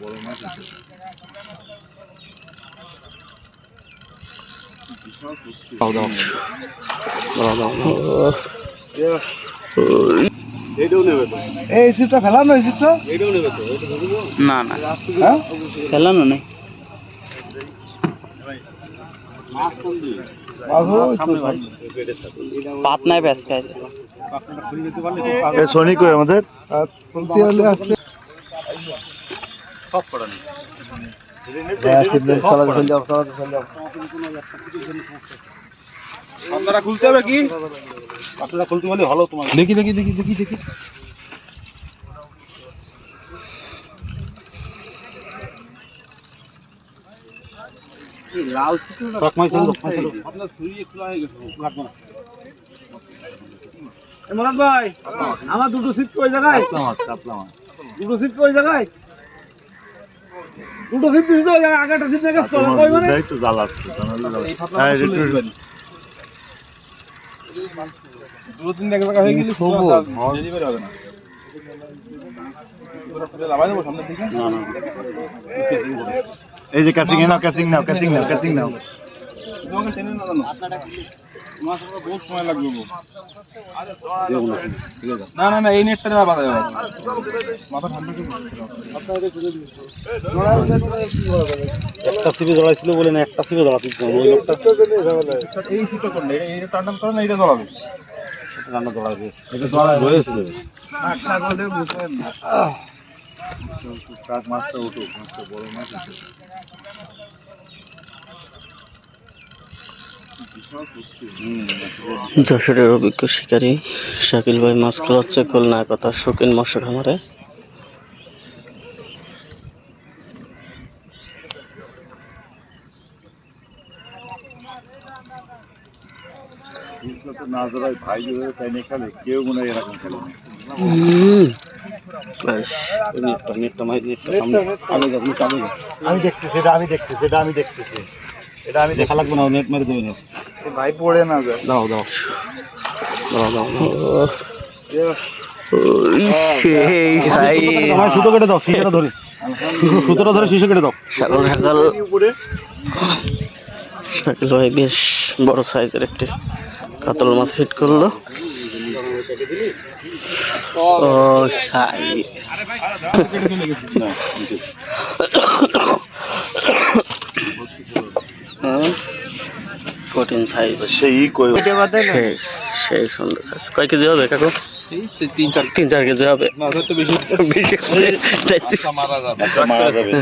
বড় মাছ আছে। এই সিপটা ফেলানো এই সিপটা? না না। হ্যাঁ? ফেলানো নেই। মাছ কোন দিকে? মাছ ওই তো সামনে ভাই, পেটের সাথে। পাতনায় ব্যাস খাইছে শনি কই আমাদের? সব করা নেই। পাখনাটা খুলতে হবে কি? পাখনাটা খুলতে পারলে ভালো তোমার। দেখি দেখি দেখি দেখি দেখি। লাল তকমাই ছিল তকমাই ছিল আপনার ছুরি খোলা হয়ে মোরাদ ভাই আমার দুটো সিট কই জায়গায়? দুটো সিট কই জায়গায়? দুটো সিট দিছি তো আগেরটা সিট দেখে কই মানে? একটু জাল আসছে এই মাছ দুটো তিন এক জায়গা হয়ে গেলে ডেলিভারি হবে না। এই যে catching now catching now catching now catching now. না বহুত সময় লাগবে না না না এই নেটটা দেওয়া বাধা যাবে মাথা ঠান্ডা একটা সিপে জড়াইছিল বলে না একটা সিপে জড়াতে ওই লোকটা। এই সিটটা করলে এটা- এইটা টান টান করে না এইটা জড়াবে রান্না জড়াবে এটা জড়া হয়েছিল একটা করলে বুঝবেন না। মাছটা উঠো মাছটা বড় মাছ আছে। যশোরের অভিজ্ঞ শিকারী শাকিল ভাই মাছ খেলাচ্ছে খুলনা কথা শৌখিন আগে যাও আমি দেখতেছি, এটা আমি দেখতেছি, এটা আমি দেখতেছি। এটা আমি দেখা লাগবে না নেট মেরে দেবে না। ভাই পড়ে না যায় দাও দাও দাও দাও সেই সাইজ সুতো কেটে দাও শিশাটা ধরে সুতোটা ধরে শিশে কেটে দাও সকাল সকাল শাকিল ভাই বেশ বড় সাইজের একটি কাতল মাছ হিট করল ও সাইজ কঠিন সাইজ সেই কই সেই সেই সুন্দর সাইজ কয় কেজি হবে কাকু? তিন চার তিন চার কেজি হবে। না তো বেশি। বেশি মারা যাবে। মারা যাবে।